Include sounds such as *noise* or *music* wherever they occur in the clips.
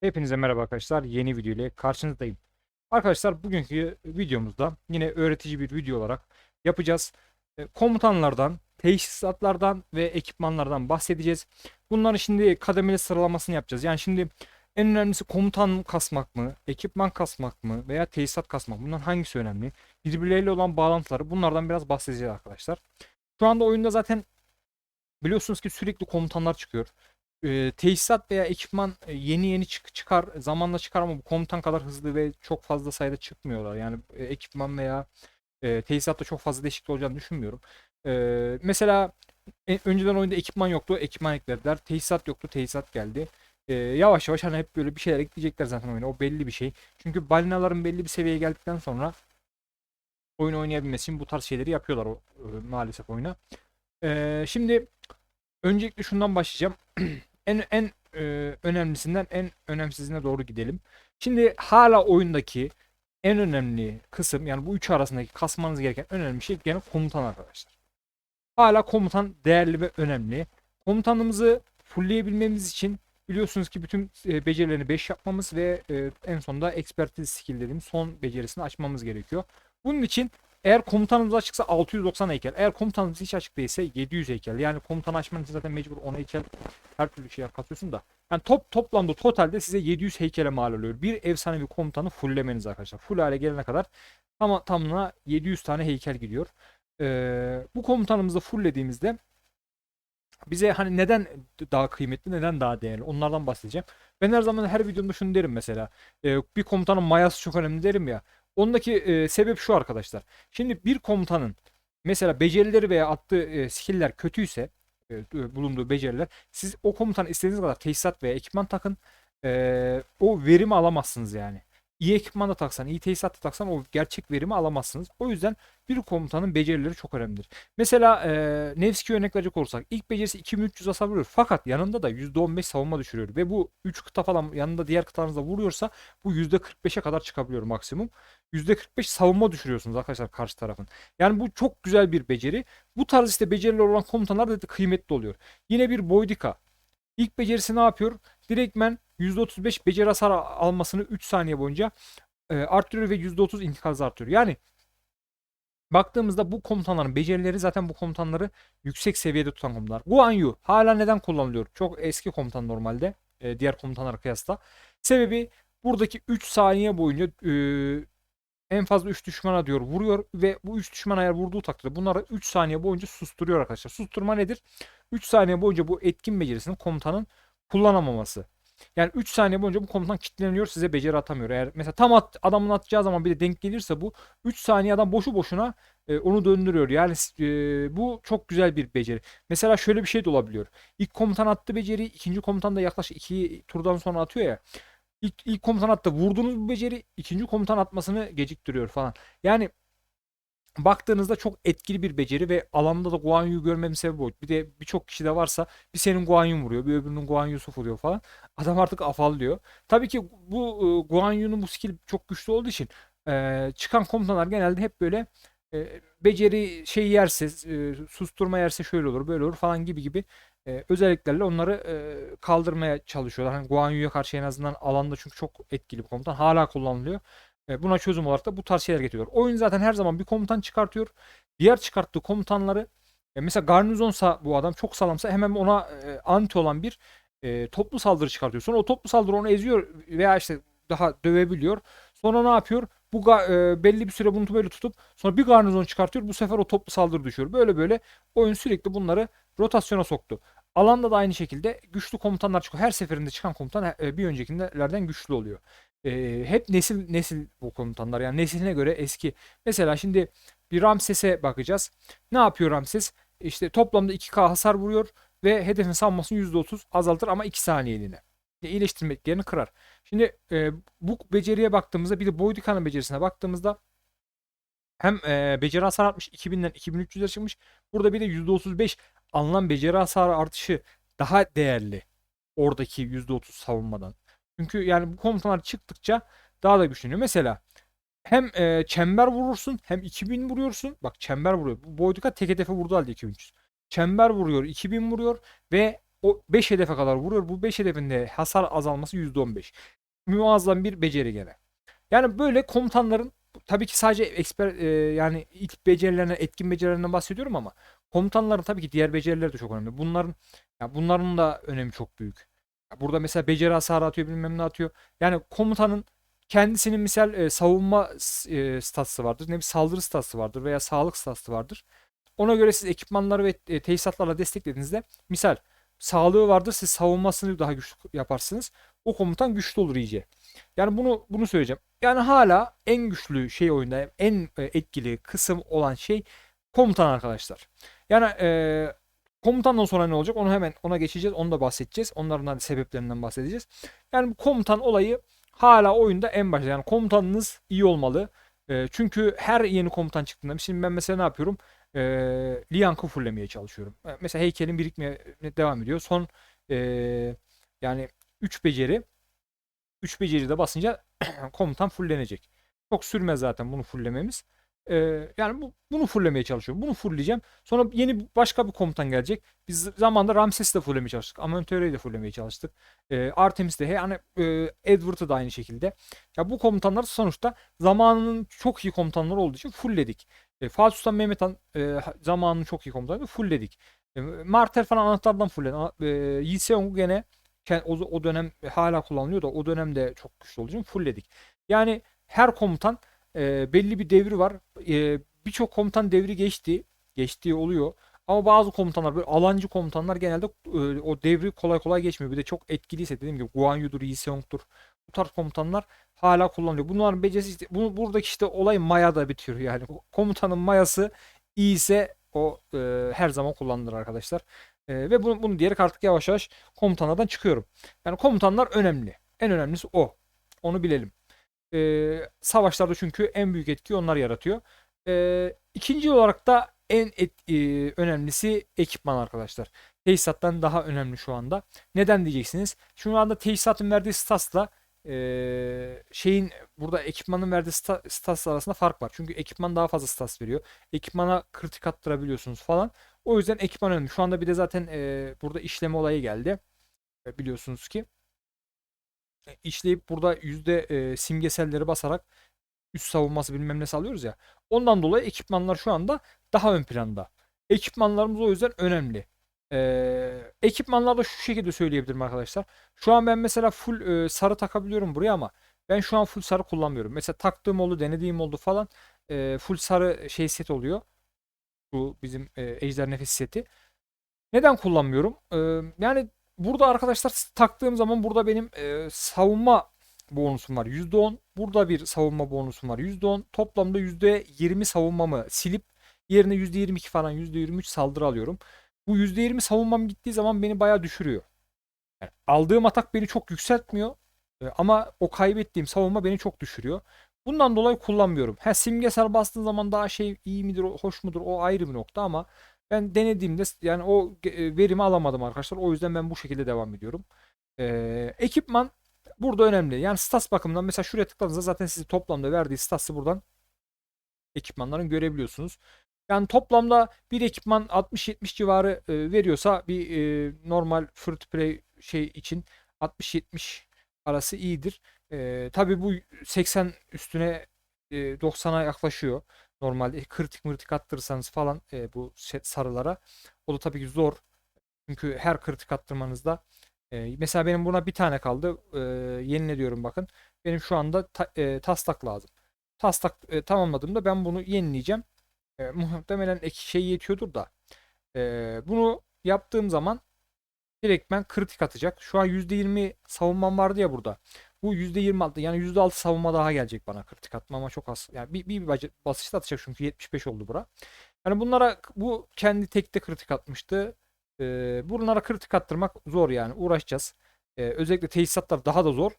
Hepinize merhaba arkadaşlar. Yeni video ile karşınızdayım. Arkadaşlar bugünkü videomuzda yine öğretici bir video olarak yapacağız. E, Komutanlardan, teçhizatlardan ve ekipmanlardan bahsedeceğiz. Bunların şimdi kademeli sıralamasını yapacağız. Yani şimdi en önemlisi komutan kasmak mı, ekipman kasmak mı veya teçhizat kasmak mı? Bunların hangisi önemli? Birbirleriyle olan bağlantıları bunlardan biraz bahsedeceğiz arkadaşlar. Şu anda oyunda zaten biliyorsunuz ki sürekli komutanlar çıkıyor e, teçhizat veya ekipman yeni yeni çık çıkar zamanla çıkar ama bu komutan kadar hızlı ve çok fazla sayıda çıkmıyorlar. Yani e, ekipman veya e, teçhizatta çok fazla değişiklik olacağını düşünmüyorum. E, mesela e, önceden oyunda ekipman yoktu, ekipman eklediler. Teçhizat yoktu, teçhizat geldi. E, yavaş yavaş hani hep böyle bir şeyler ekleyecekler zaten oyuna. O belli bir şey. Çünkü balinaların belli bir seviyeye geldikten sonra oyun oynayabilmesi için bu tarz şeyleri yapıyorlar o, e, maalesef oyuna. E, şimdi öncelikle şundan başlayacağım. *clears throat* en en e, önemlisinden en önemsizine doğru gidelim. Şimdi hala oyundaki en önemli kısım yani bu üçü arasındaki kasmanız gereken en önemli şey gene komutan arkadaşlar. Hala komutan değerli ve önemli. Komutanımızı fullleyebilmemiz için biliyorsunuz ki bütün e, becerilerini 5 yapmamız ve e, en sonunda expertise skill dediğimiz son becerisini açmamız gerekiyor. Bunun için eğer komutanımız açıksa 690 heykel. Eğer komutanımız hiç açık değilse 700 heykel. Yani komutan açman için zaten mecbur 10 heykel her türlü şey katıyorsun da. Yani top toplamda totalde size 700 heykele mal oluyor. Bir efsanevi komutanı fulllemeniz arkadaşlar. Full hale gelene kadar tam tamına 700 tane heykel gidiyor. Ee, bu komutanımızı fulllediğimizde bize hani neden daha kıymetli, neden daha değerli onlardan bahsedeceğim. Ben her zaman her videomda şunu derim mesela. E, bir komutanın mayası çok önemli derim ya. Ondaki e, sebep şu arkadaşlar. Şimdi bir komutanın mesela becerileri veya attığı e, skill'ler kötüyse e, bulunduğu beceriler siz o komutan istediğiniz kadar teçhizat veya ekipman takın e, o verimi alamazsınız yani. İyi ekipman da taksan, iyi teçhizat da taksan o gerçek verimi alamazsınız. O yüzden bir komutanın becerileri çok önemlidir. Mesela e, Nevski örnek verecek olursak ilk becerisi 2300 hasar vuruyor. Fakat yanında da %15 savunma düşürüyor. Ve bu 3 kıta falan yanında diğer kıtalarınızda vuruyorsa bu %45'e kadar çıkabiliyor maksimum. %45 savunma düşürüyorsunuz arkadaşlar karşı tarafın. Yani bu çok güzel bir beceri. Bu tarz işte beceriler olan komutanlar da kıymetli oluyor. Yine bir Boydika. İlk becerisi ne yapıyor? Direktmen %35 beceri hasar almasını 3 saniye boyunca e, arttırıyor ve %30 intikal hızı artırıyor. Yani baktığımızda bu komutanların becerileri zaten bu komutanları yüksek seviyede tutan komutanlar. Guan Yu hala neden kullanılıyor? Çok eski komutan normalde e, diğer komutanlara kıyasla. Sebebi buradaki 3 saniye boyunca e, en fazla 3 düşmana diyor vuruyor ve bu 3 düşman eğer vurduğu takdirde bunları 3 saniye boyunca susturuyor arkadaşlar. Susturma nedir? 3 saniye boyunca bu etkin becerisini komutanın kullanamaması. Yani 3 saniye boyunca bu komutan kilitleniyor size beceri atamıyor. Eğer mesela tam at, adamın atacağı zaman bir de denk gelirse bu 3 saniye adam boşu boşuna e, onu döndürüyor. Yani e, bu çok güzel bir beceri. Mesela şöyle bir şey de olabiliyor. İlk komutan attı beceri, ikinci komutan da yaklaşık 2 turdan sonra atıyor ya. İlk, ilk komutan attı vurduğunuz bu beceri ikinci komutan atmasını geciktiriyor falan. Yani baktığınızda çok etkili bir beceri ve alanda da Guan Yu görmemin sebebi o. Bir de birçok kişi de varsa bir senin Guan Yu vuruyor, bir öbürünün Guan Yusuf oluyor falan. Adam artık afallıyor. Tabii ki bu e, Guan bu skill çok güçlü olduğu için e, çıkan komutanlar genelde hep böyle e, beceri şey yerse, e, susturma yerse şöyle olur, böyle olur falan gibi gibi e, özelliklerle onları e, kaldırmaya çalışıyorlar. Hani Guan karşı en azından alanda çünkü çok etkili bir komutan hala kullanılıyor. E, buna çözüm olarak da bu tarz şeyler getiriyor. Oyun zaten her zaman bir komutan çıkartıyor. Diğer çıkarttığı komutanları e, mesela garnizonsa bu adam çok sağlamsa hemen ona e, anti olan bir toplu saldırı çıkartıyor. Sonra o toplu saldırı onu eziyor veya işte daha dövebiliyor. Sonra ne yapıyor? Bu belli bir süre bunu böyle tutup sonra bir garnizon çıkartıyor. Bu sefer o toplu saldırı düşüyor. Böyle böyle oyun sürekli bunları rotasyona soktu. Alanda da aynı şekilde güçlü komutanlar çıkıyor. Her seferinde çıkan komutan bir öncekilerden güçlü oluyor. E, hep nesil nesil bu komutanlar. Yani nesline göre eski. Mesela şimdi bir Ramses'e bakacağız. Ne yapıyor Ramses? İşte toplamda 2K hasar vuruyor ve hedefin savunmasını %30 azaltır ama 2 saniyeliğine. İyileştirmeklerini kırar. Şimdi e, bu beceriye baktığımızda bir de Boydika'nın becerisine baktığımızda hem e, beceri hasar artmış 2000'den 2300'e çıkmış. Burada bir de %35 alınan beceri hasarı artışı daha değerli. Oradaki %30 savunmadan. Çünkü yani bu komutanlar çıktıkça daha da güçleniyor. Mesela hem e, çember vurursun hem 2000 vuruyorsun. Bak çember vuruyor. Bu Boydika tek hedefe vurdu halde 2300. Çember vuruyor 2000 vuruyor ve o 5 hedefe kadar vuruyor. Bu 5 hedefinde hasar azalması %15. Muazzam bir beceri gene. Yani böyle komutanların tabii ki sadece eksper e, yani ilk becerilerine, etkin becerilerinden bahsediyorum ama komutanların tabii ki diğer becerileri de çok önemli. Bunların ya bunların da önemi çok büyük. Burada mesela beceri hasarı atıyor, bilmem ne atıyor. Yani komutanın kendisinin misal e, savunma e, statsı vardır, ne bir saldırı statsı vardır veya sağlık statsı vardır. Ona göre siz ekipmanları ve e, tesisatlarla desteklediğinizde misal sağlığı vardır, siz savunmasını daha güçlü yaparsınız. O komutan güçlü olur iyice. Yani bunu bunu söyleyeceğim. Yani hala en güçlü şey oyunda en e, etkili kısım olan şey komutan arkadaşlar. Yani e, komutandan sonra ne olacak? Onu hemen ona geçeceğiz. Onu da bahsedeceğiz. Onların sebeplerinden bahsedeceğiz. Yani bu komutan olayı hala oyunda en başta. Yani komutanınız iyi olmalı. E, çünkü her yeni komutan çıktığında şimdi ben mesela ne yapıyorum? E, Liank'ı fullemeye çalışıyorum. E, mesela heykelin birikmeye devam ediyor. Son e, yani 3 beceri 3 beceri de basınca *clears throat* komutan fullenecek. Çok sürmez zaten bunu fulllememiz. Ee, yani bu, bunu fulllemeye çalışıyorum. Bunu fullleyeceğim. Sonra yeni başka bir komutan gelecek. Biz zamanda Ramses'i de fulllemeye çalıştık. Amonteura'yı de fulllemeye çalıştık. Ee, Artemis de yani e, Edward'ı da aynı şekilde. Ya bu komutanlar sonuçta zamanının çok iyi komutanları olduğu için fullledik. E, Fatih Sultan Mehmet Han e, zamanının çok iyi komutanları fullledik. E, Martel falan anahtardan fullledik. E, Yi Seong'u gene o, o dönem hala kullanılıyor da o dönemde çok güçlü olduğu için fullledik. Yani her komutan e, belli bir devri var. E, Birçok komutan devri geçti. Geçtiği oluyor. Ama bazı komutanlar böyle alancı komutanlar genelde e, o devri kolay kolay geçmiyor. Bir de çok etkiliyse dediğim gibi Guan Yu'dur, Yi Seong'dur. Bu tarz komutanlar hala kullanılıyor. Bunların becerisi işte, bu, buradaki işte olay mayada bitiyor *laughs* yani. Komutanın mayası iyiyse o e, her zaman kullanılır arkadaşlar. E, ve bunu, bunu diyerek artık yavaş yavaş komutanlardan çıkıyorum. Yani komutanlar önemli. En önemlisi o. Onu bilelim. E, savaşlarda çünkü en büyük etki onlar yaratıyor. E, ikinci olarak da en et, e, önemlisi ekipman arkadaşlar. Tesisattan daha önemli şu anda. Neden diyeceksiniz? Şu anda tesisatın verdiği statsla e, şeyin burada ekipmanın verdiği sta, stats arasında fark var. Çünkü ekipman daha fazla stats veriyor. Ekipmana kritik attırabiliyorsunuz falan. O yüzden ekipman önemli. Şu anda bir de zaten e, burada işleme olayı geldi. E, biliyorsunuz ki. E, işleyip burada yüzde e, simgeselleri basarak üst savunması bilmem ne sağlıyoruz ya. Ondan dolayı ekipmanlar şu anda daha ön planda. Ekipmanlarımız o yüzden önemli. Ee, ekipmanlarda şu şekilde söyleyebilirim arkadaşlar. Şu an ben mesela full e, sarı takabiliyorum buraya ama ben şu an full sarı kullanmıyorum. Mesela taktığım oldu, denediğim oldu falan. E, full sarı şey set oluyor. Bu bizim e, ejder nefes seti. Neden kullanmıyorum? E, yani burada arkadaşlar taktığım zaman burada benim e, savunma bonusum var %10. Burada bir savunma bonusum var %10. Toplamda %20 savunmamı silip yerine %22 falan %23 saldırı alıyorum. Bu %20 savunmam gittiği zaman beni bayağı düşürüyor. Yani aldığım atak beni çok yükseltmiyor. E, ama o kaybettiğim savunma beni çok düşürüyor. Bundan dolayı kullanmıyorum. Ha simgesel bastığın zaman daha şey iyi midir, hoş mudur o ayrı bir nokta ama ben denediğimde yani o e, verimi alamadım arkadaşlar. O yüzden ben bu şekilde devam ediyorum. Ee, ekipman burada önemli. Yani stats bakımından mesela şuraya tıkladığınızda zaten size toplamda verdiği statsı buradan ekipmanların görebiliyorsunuz. Yani toplamda bir ekipman 60-70 civarı e, veriyorsa bir e, normal free play şey için 60-70 arası iyidir. E, tabii bu 80 üstüne e, 90'a yaklaşıyor. Normalde kritik mırtik attırırsanız falan e, bu sarılara. O da tabii ki zor. Çünkü her kritik attırmanızda e, mesela benim buna bir tane kaldı. E, yenile diyorum bakın. Benim şu anda ta, e, taslak lazım. Taslak e, tamamladığımda ben bunu yenileyeceğim. E, muhtemelen ek şey yetiyordur da. E, bunu yaptığım zaman direkt ben kritik atacak. Şu an %20 savunmam vardı ya burada. Bu %26 yani %6 savunma daha gelecek bana kritik atma ama çok az. Yani bir, bir, basışta atacak çünkü 75 oldu bura. Yani bunlara bu kendi tekte kritik atmıştı. Ee, bunlara kritik attırmak zor yani uğraşacağız. Ee, özellikle tesisatlar daha da zor.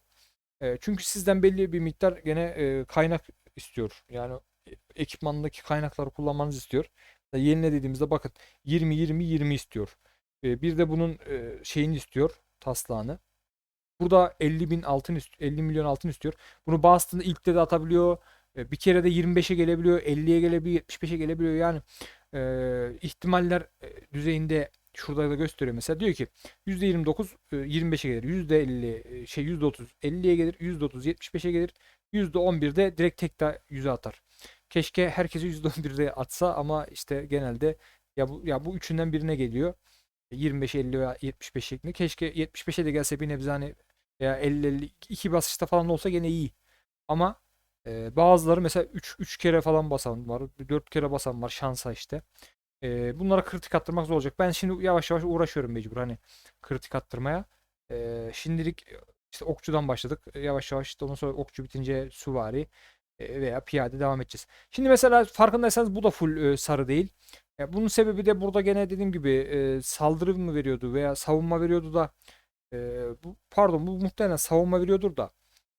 Ee, çünkü sizden belli bir miktar gene e, kaynak istiyor. Yani ekipmandaki kaynakları kullanmanızı istiyor. Yenile dediğimizde bakın 20 20 20 istiyor. Bir de bunun e, şeyini istiyor taslağını. Burada 50 bin altın 50 milyon altın istiyor. Bunu bastığında ilkte de atabiliyor. E, bir kere de 25'e gelebiliyor, 50'ye gelebiliyor, 75'e gelebiliyor. Yani e, ihtimaller e, düzeyinde şurada da gösteriyor mesela diyor ki %29 e, 25'e gelir. %50 e, şey %30 50'ye gelir. %30 75'e gelir. %11 de direkt tek de 100'e atar. Keşke herkesi %11'de atsa ama işte genelde ya bu ya bu üçünden birine geliyor. 25 50 veya 75 şeklinde. Keşke 75'e de gelse bir nebze hani veya 50 50 iki basışta falan olsa gene iyi. Ama e, bazıları mesela 3 3 kere falan basan var. 4 kere basan var şansa işte. E, bunlara kritik attırmak zor olacak. Ben şimdi yavaş yavaş uğraşıyorum mecbur hani kritik attırmaya. E, şimdilik işte okçudan başladık. Yavaş yavaş işte ondan sonra okçu bitince süvari e, veya piyade devam edeceğiz. Şimdi mesela farkındaysanız bu da full e, sarı değil. E, bunun sebebi de burada gene dediğim gibi e, saldırı mı veriyordu veya savunma veriyordu da e, bu, pardon bu muhtemelen savunma veriyordur da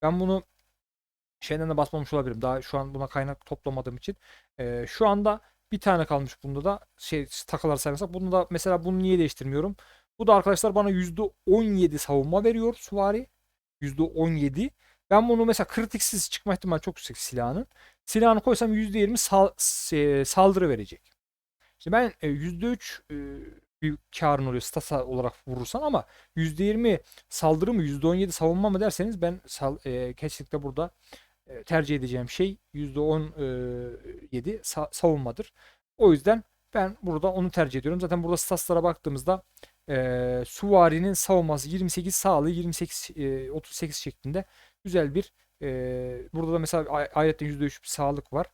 ben bunu şeyden de basmamış olabilirim. Daha şu an buna kaynak toplamadığım için. E, şu anda bir tane kalmış bunda da şey takılar sayarsak. Bunu da mesela bunu niye değiştirmiyorum? Bu da arkadaşlar bana %17 savunma veriyor süvari. %17. Ben bunu mesela kritiksiz çıkma ihtimali çok yüksek silahının. Silahını koysam %20 sal e, saldırı verecek. İşte ben e, %3 e, bir karın oluyor stasa olarak vurursan ama %20 saldırı mı %17 savunma mı derseniz ben sal, e, kesinlikle burada e, tercih edeceğim şey %17 sa savunmadır. O yüzden ben burada onu tercih ediyorum. Zaten burada statslara baktığımızda e, Suvari savunması 28 sağlığı 28 e, 38 şeklinde güzel bir e, burada da mesela ayrıca %3 bir sağlık var.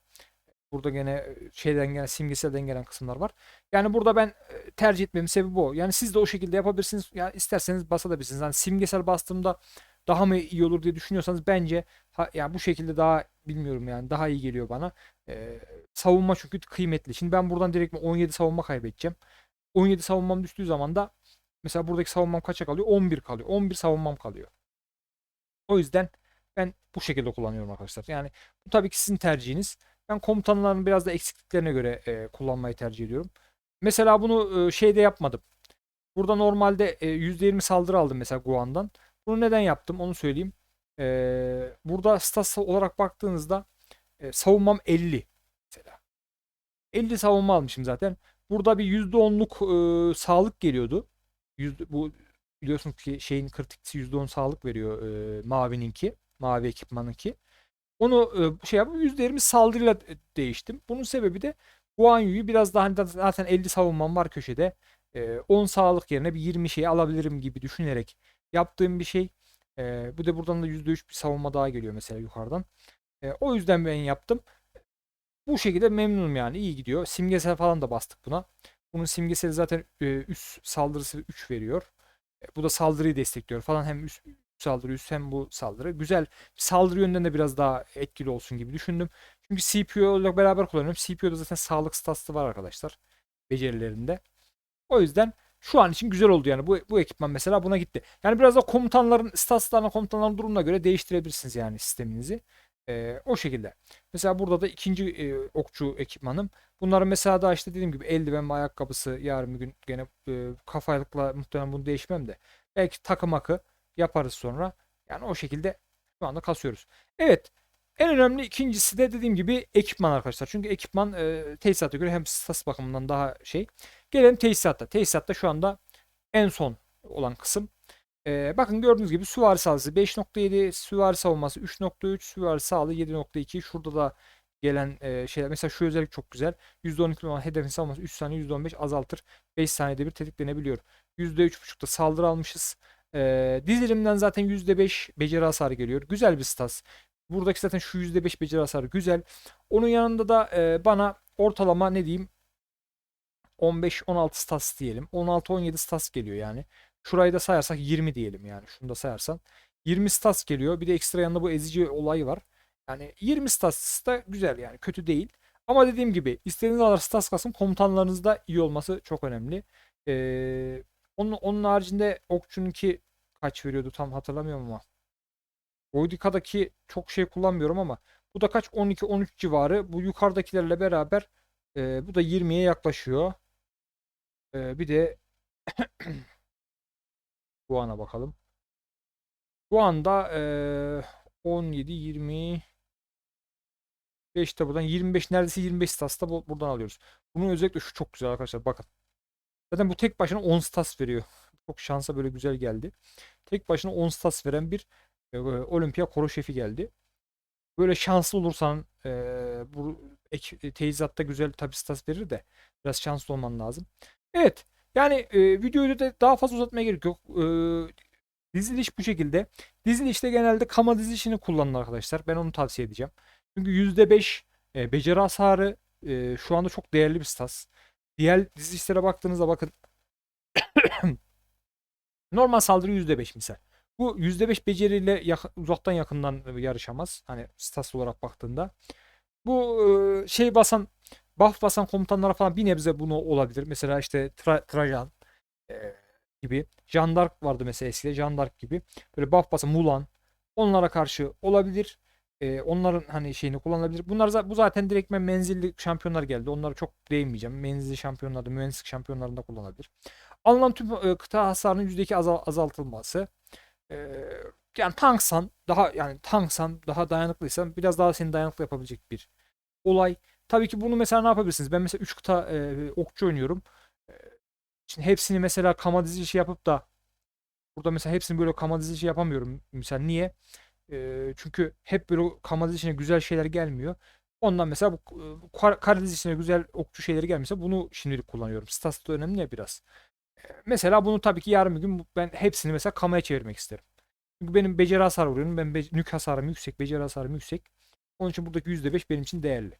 Burada gene şeyden gelen simgeselden gelen kısımlar var. Yani burada ben tercih etmemin sebebi bu. Yani siz de o şekilde yapabilirsiniz. Yani isterseniz basabilirsiniz. Yani simgesel bastığımda daha mı iyi olur diye düşünüyorsanız bence ha, yani bu şekilde daha bilmiyorum yani daha iyi geliyor bana. Ee, savunma çünkü kıymetli. Şimdi ben buradan direkt 17 savunma kaybedeceğim. 17 savunmam düştüğü zaman da mesela buradaki savunmam kaça kalıyor? 11 kalıyor. 11 savunmam kalıyor. O yüzden ben bu şekilde kullanıyorum arkadaşlar. Yani bu tabii ki sizin tercihiniz. Ben komutanların biraz da eksikliklerine göre e, kullanmayı tercih ediyorum. Mesela bunu e, şeyde yapmadım. Burada normalde e, %20 saldırı aldım mesela Guan'dan. Bunu neden yaptım onu söyleyeyim. E, burada stats olarak baktığınızda e, savunmam 50 mesela. 50 savunma almışım zaten. Burada bir %10'luk e, sağlık geliyordu. Yüzde, bu biliyorsunuz ki şeyin kritikçi %10 sağlık veriyor e, mavininki. Mavi ekipmanınki. Onu e, şey yapıp %20 saldırıyla e, değiştim. Bunun sebebi de Guan Yu'yu biraz daha hani zaten 50 savunmam var köşede. E, 10 sağlık yerine bir 20 şey alabilirim gibi düşünerek yaptığım bir şey. E, bu da buradan da %3 bir savunma daha geliyor mesela yukarıdan. E, o yüzden ben yaptım. Bu şekilde memnunum yani iyi gidiyor. Simgesel falan da bastık buna. Bunun simgeseli zaten e, üst saldırısı 3 veriyor. E, bu da saldırıyı destekliyor falan. Hem üst, saldırı hem bu saldırı. Güzel saldırı yönden de biraz daha etkili olsun gibi düşündüm. Çünkü CPU ile beraber kullanıyorum. CPU'da zaten sağlık statsı var arkadaşlar. Becerilerinde. O yüzden şu an için güzel oldu yani. Bu, bu ekipman mesela buna gitti. Yani biraz da komutanların statslarına komutanların durumuna göre değiştirebilirsiniz yani sisteminizi. Ee, o şekilde. Mesela burada da ikinci e, okçu ekipmanım. Bunların mesela daha işte dediğim gibi eldiven ve ayakkabısı yarın bir gün gene e, kafalıkla muhtemelen bunu değişmem de. Belki takım akı yaparız sonra. Yani o şekilde şu anda kasıyoruz. Evet. En önemli ikincisi de dediğim gibi ekipman arkadaşlar. Çünkü ekipman e, tesisata göre hem stas bakımından daha şey. Gelelim tesisatta. Tesisatta şu anda en son olan kısım. E, bakın gördüğünüz gibi süvari sağlığı 5.7, süvari savunması 3.3, süvari sağlığı 7.2. Şurada da gelen e, şeyler. Mesela şu özellik çok güzel. %12 olan hedefin savunması 3 saniye %15 azaltır. 5 saniyede bir tetiklenebiliyor. %3.5'da saldırı almışız. E, dizilimden zaten %5 beceri hasarı geliyor. Güzel bir stas. Buradaki zaten şu %5 beceri hasarı güzel. Onun yanında da e, bana ortalama ne diyeyim 15-16 stas diyelim. 16-17 stas geliyor yani. Şurayı da sayarsak 20 diyelim yani. Şunu da sayarsan. 20 stas geliyor. Bir de ekstra yanında bu ezici olayı var. Yani 20 stas da güzel yani. Kötü değil. Ama dediğim gibi istediğiniz kadar stas kasın komutanlarınızda iyi olması çok önemli. Ee, onun, onun haricinde okçununki kaç veriyordu tam hatırlamıyorum ama. Goydika'daki çok şey kullanmıyorum ama bu da kaç 12-13 civarı. Bu yukarıdakilerle beraber e, bu da 20'ye yaklaşıyor. E, bir de *clears throat* Guan'a bakalım. Guan'da e, 17 20 5 de buradan 25 neredeyse 25 stasta buradan alıyoruz. Bunun özellikle şu çok güzel arkadaşlar bakın. Zaten bu tek başına 10 stas veriyor. Çok şansa böyle güzel geldi. Tek başına 10 stas veren bir e, olimpiya koro şefi geldi. Böyle şanslı olursan e, bu ek, e, teyizatta güzel tabi stas verir de biraz şanslı olman lazım. Evet. Yani e, videoyu da daha fazla uzatmaya gerek yok. E, diziliş bu şekilde. Dizilişte genelde kama dizilişini kullanın arkadaşlar. Ben onu tavsiye edeceğim. Çünkü %5 e, beceri hasarı e, şu anda çok değerli bir stas. Diğer dizilişlere baktığınızda bakın *coughs* normal saldırı %5 misal. Bu %5 beceriyle yak- uzaktan yakından yarışamaz. Hani stas olarak baktığında. Bu e, şey basan buff basan komutanlara falan bir nebze bunu olabilir. Mesela işte Tra- Trajan e, gibi. Jean vardı mesela eskide. Jean gibi. Böyle buff basan Mulan. Onlara karşı olabilir. E, onların hani şeyini kullanılabilir. Bunlar bu zaten direktmen menzilli şampiyonlar geldi. Onlara çok değinmeyeceğim. Menzilli şampiyonlarda, mühendislik şampiyonlarında kullanılabilir. Alınan tüm e, kıta hasarının %2 azal- azaltılması. E, yani tanksan daha yani tanksan daha dayanıklıysan biraz daha seni dayanıklı yapabilecek bir olay. Tabii ki bunu mesela ne yapabilirsiniz? Ben mesela 3 kıta e, okçu oynuyorum. E, şimdi hepsini mesela kama dizilişi yapıp da burada mesela hepsini böyle kama dizilişi yapamıyorum. Mesela niye? Çünkü hep böyle kama dizilişine güzel şeyler gelmiyor. Ondan mesela bu e, kar, kare dizilişine güzel okçu şeyleri gelmişse bunu şimdilik kullanıyorum. Stats da önemli ya biraz. Mesela bunu tabii ki yarın bir gün ben hepsini mesela kamaya çevirmek isterim. Çünkü benim beceri hasar vuruyorum. Ben be, nük hasarım yüksek, beceri hasarım yüksek. Onun için buradaki %5 benim için değerli.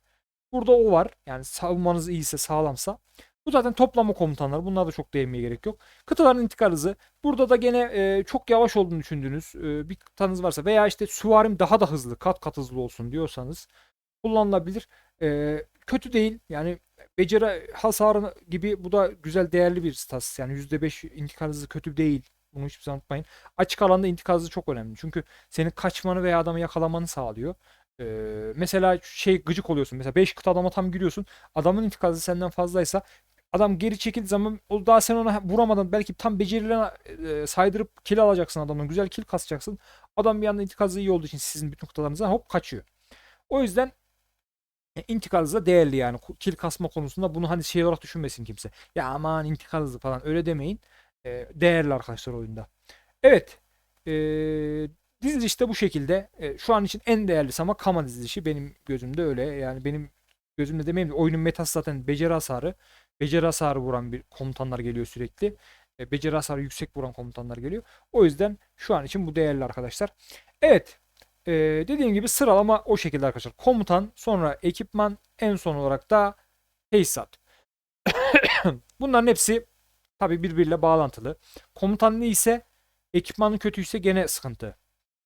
Burada o var. Yani savunmanız iyiyse, sağlamsa. Bu zaten toplama komutanları. Bunlara da çok değinmeye gerek yok. Kıtaların intikal hızı. Burada da gene e, çok yavaş olduğunu düşündüğünüz e, bir kıtanız varsa veya işte süvarim daha da hızlı, kat kat hızlı olsun diyorsanız kullanılabilir. E, kötü değil. Yani beceri hasarı gibi bu da güzel değerli bir stas. Yani %5 intikal hızı kötü değil. Bunu hiçbir zaman unutmayın. Açık alanda intikal hızı çok önemli. Çünkü senin kaçmanı veya adamı yakalamanı sağlıyor. Ee, mesela şey gıcık oluyorsun. Mesela 5 kıta adama tam giriyorsun. Adamın intikal hızı senden fazlaysa adam geri çekildiği zaman o daha sen ona vuramadan belki tam becerilerine e, saydırıp kill alacaksın adamdan. Güzel kill kasacaksın. Adam bir anda intikal hızı iyi olduğu için sizin bütün kıtalarınızdan hop kaçıyor. O yüzden e, intikal hızı da değerli yani. Kill kasma konusunda bunu hani şey olarak düşünmesin kimse. Ya aman intikal hızı falan öyle demeyin. E, değerli arkadaşlar oyunda. Evet. E, diziliş de bu şekilde. E, şu an için en değerlisi ama Kama dizilişi benim gözümde öyle. Yani benim gözümde demeyeyim de oyunun metası zaten beceri hasarı. Beceri hasarı vuran bir komutanlar geliyor sürekli. E, beceri hasarı yüksek vuran komutanlar geliyor. O yüzden şu an için bu değerli arkadaşlar. Evet. e, dediğim gibi sıralama o şekilde arkadaşlar. Komutan, sonra ekipman, en son olarak da tesisat. *coughs* Bunların hepsi tabii birbiriyle bağlantılı. Komutan ise ekipmanın kötüyse gene sıkıntı.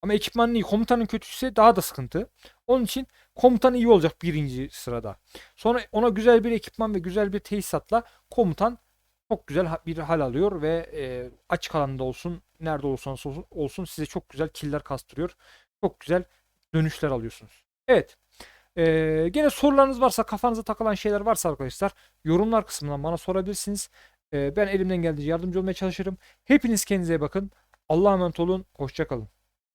Ama ekipmanın iyi, komutanın kötüyse daha da sıkıntı. Onun için komutan iyi olacak birinci sırada. Sonra ona güzel bir ekipman ve güzel bir tesisatla komutan çok güzel bir hal alıyor ve e, açık alanda olsun, nerede olursanız olsun, olsun size çok güzel killer kastırıyor. Çok güzel dönüşler alıyorsunuz. Evet. E, gene sorularınız varsa, kafanıza takılan şeyler varsa arkadaşlar yorumlar kısmından bana sorabilirsiniz. E, ben elimden geldiğince yardımcı olmaya çalışırım. Hepiniz kendinize bakın. Allah'a emanet olun. Hoşça kalın.